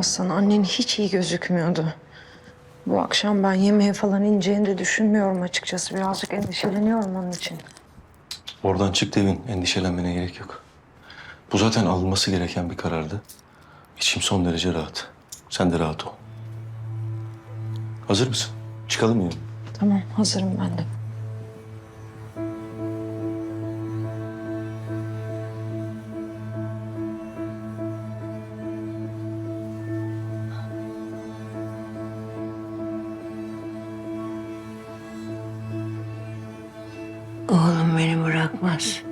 Aslan annen hiç iyi gözükmüyordu. Bu akşam ben yemeğe falan ineceğini de düşünmüyorum açıkçası. Birazcık endişeleniyorum onun için. Oradan çık Devin. Endişelenmene gerek yok. Bu zaten alınması gereken bir karardı. İçim son derece rahat. Sen de rahat ol. Hazır mısın? Çıkalım mı? Tamam hazırım ben de. Oğlum beni bırakmaz.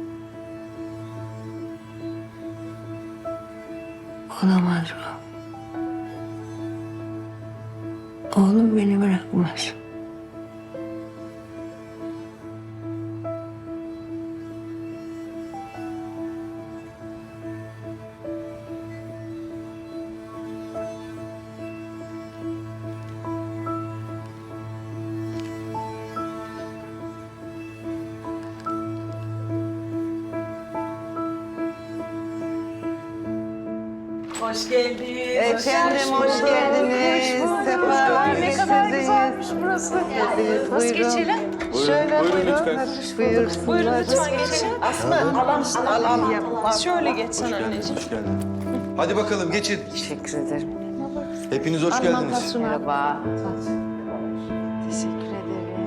Olamaz bu. Oğlum beni bırakmaz. Hoş geldiniz. Efendim hoş geldiniz. Sefalar Ne kadar güzelmiş burası. Nasıl geçelim? Şöyle buyurun. Buyursunlar. Buyurun lütfen geçin. Aslı alam alam yap. Şöyle geçsen anneciğim. Hoş geldin. Hadi bakalım geçin. Teşekkür ederim. Hepiniz hoş geldiniz. Merhaba. Teşekkür ederim.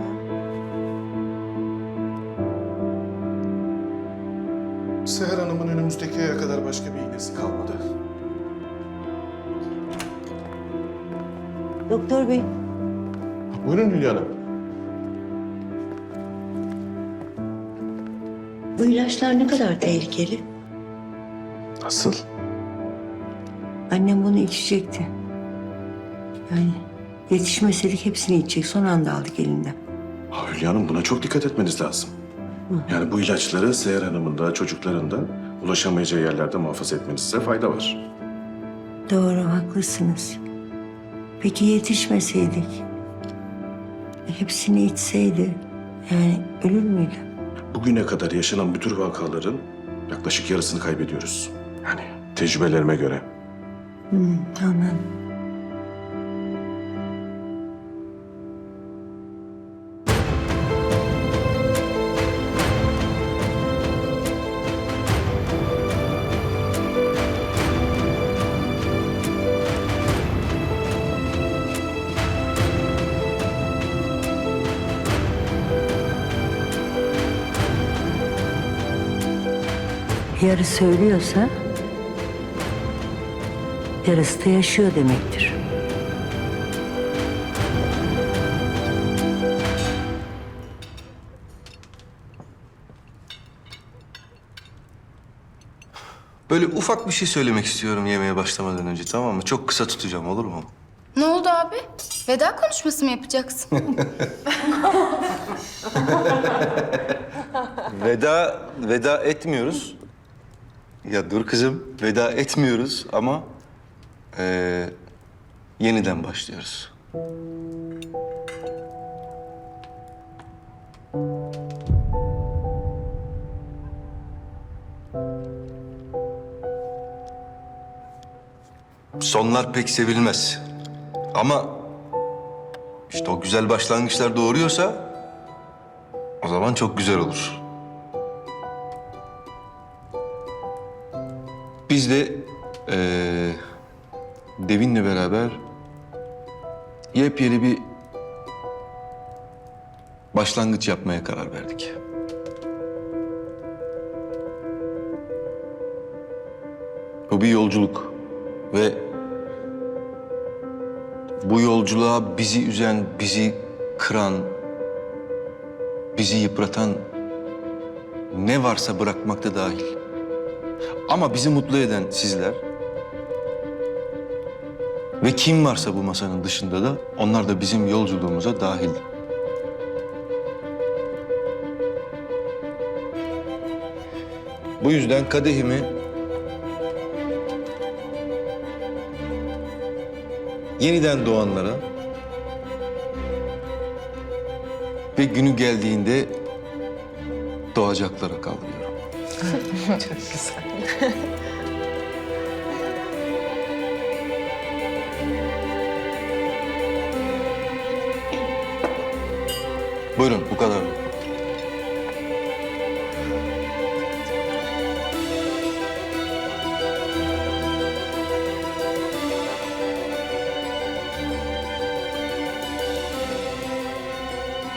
Seher Hanım'ın önümüzdeki aya kadar başka bir iğnesi kalmadı. Doktor bey, Buyurun Hülya Hanım. bu ilaçlar ne kadar tehlikeli? Nasıl? Annem bunu içecekti. Yani yetişmeseydik hepsini içecek. Son anda aldık elinden. Ha, Hülya Hanım buna çok dikkat etmeniz lazım. Yani bu ilaçları Seher Hanım'ın da çocukların da ulaşamayacağı yerlerde muhafaza etmenizde fayda var. Doğru, haklısınız. Peki yetişmeseydik? Hepsini içseydi, yani ölür müydü? Bugüne kadar yaşanan bütün vakaların yaklaşık yarısını kaybediyoruz. Yani tecrübelerime göre. Hmm, anladım. Yarısı söylüyorsa yarısı da yaşıyor demektir. Böyle ufak bir şey söylemek istiyorum yemeğe başlamadan önce tamam mı? Çok kısa tutacağım olur mu? Ne oldu abi? Veda konuşması mı yapacaksın? Veda, veda etmiyoruz. Ya dur kızım, veda etmiyoruz ama eee, yeniden başlıyoruz. Sonlar pek sevilmez. Ama işte o güzel başlangıçlar doğuruyorsa o zaman çok güzel olur. Biz de eee Devin'le beraber yepyeni bir başlangıç yapmaya karar verdik. Bu bir yolculuk ve bu yolculuğa bizi üzen, bizi kıran, bizi yıpratan ne varsa bırakmakta dahil. Ama bizi mutlu eden sizler ve kim varsa bu masanın dışında da onlar da bizim yolculuğumuza dahil. Bu yüzden kadehimi yeniden doğanlara ve günü geldiğinde doğacaklara kaldırıyorum. Çok güzel. Buyurun bu kadar.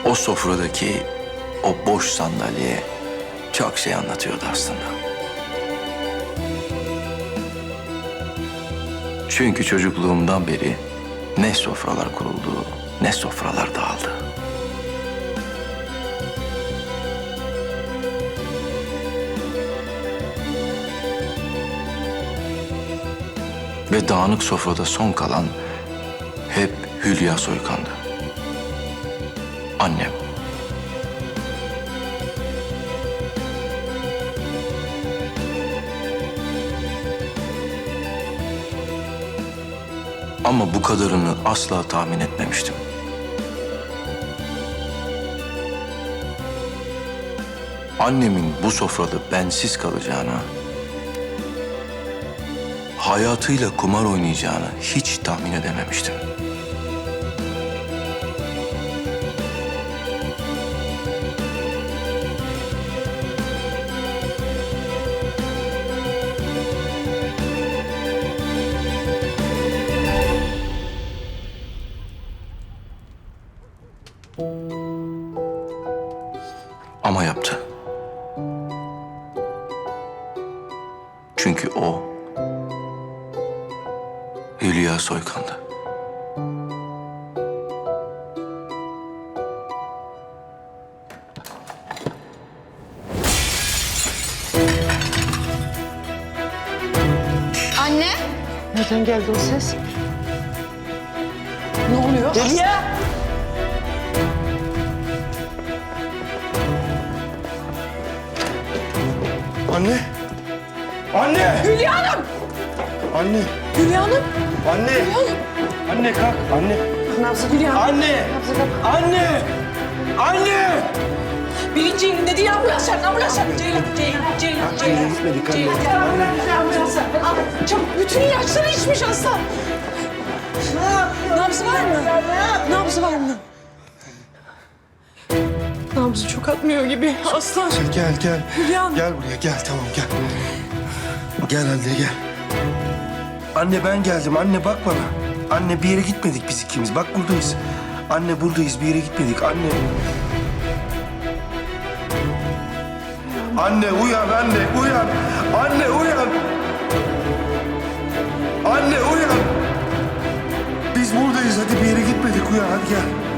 O sofradaki o boş sandalye çok şey anlatıyordu aslında. Çünkü çocukluğumdan beri ne sofralar kuruldu ne sofralar dağıldı. Ve dağınık sofrada son kalan hep Hülya Soykan'dı. Annem. Ama bu kadarını asla tahmin etmemiştim. Annemin bu sofrada bensiz kalacağına, hayatıyla kumar oynayacağını hiç tahmin edememiştim. Yaptı. Çünkü o Hülya Soykan'dı. Anne. Nereden geldi o ses? Ne oluyor? Anne! Anne! Hülya Hanım! Anne! Hülya Hanım! Anne! Anne kalk! Anne! Nabzı Hülya. Anne! Anne! Anne! Birinci elinde değil ambulans çağırın, ambulans çağırın. Ceylan, Ceylan, Ceylan, Ceylan. gitmedik anne. Ceylan, ambulans. Al, Çabuk bütün ilaçları içmiş hasta. Nabzı var mı? Nabzı var mı? Nabzı çok atmıyor gibi. Aslan. Gel gel. Hülya Hanım. Gel buraya gel tamam gel. Gel anne gel. Anne ben geldim. Anne bak bana. Anne bir yere gitmedik biz ikimiz. Bak buradayız. Anne buradayız. Bir yere gitmedik. Anne. Anne uyan anne uyan. Anne uyan. Anne uyan. Biz buradayız. Hadi bir yere gitmedik. Uyan hadi gel.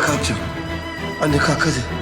Anne kalk canım. Anne kalk hadi.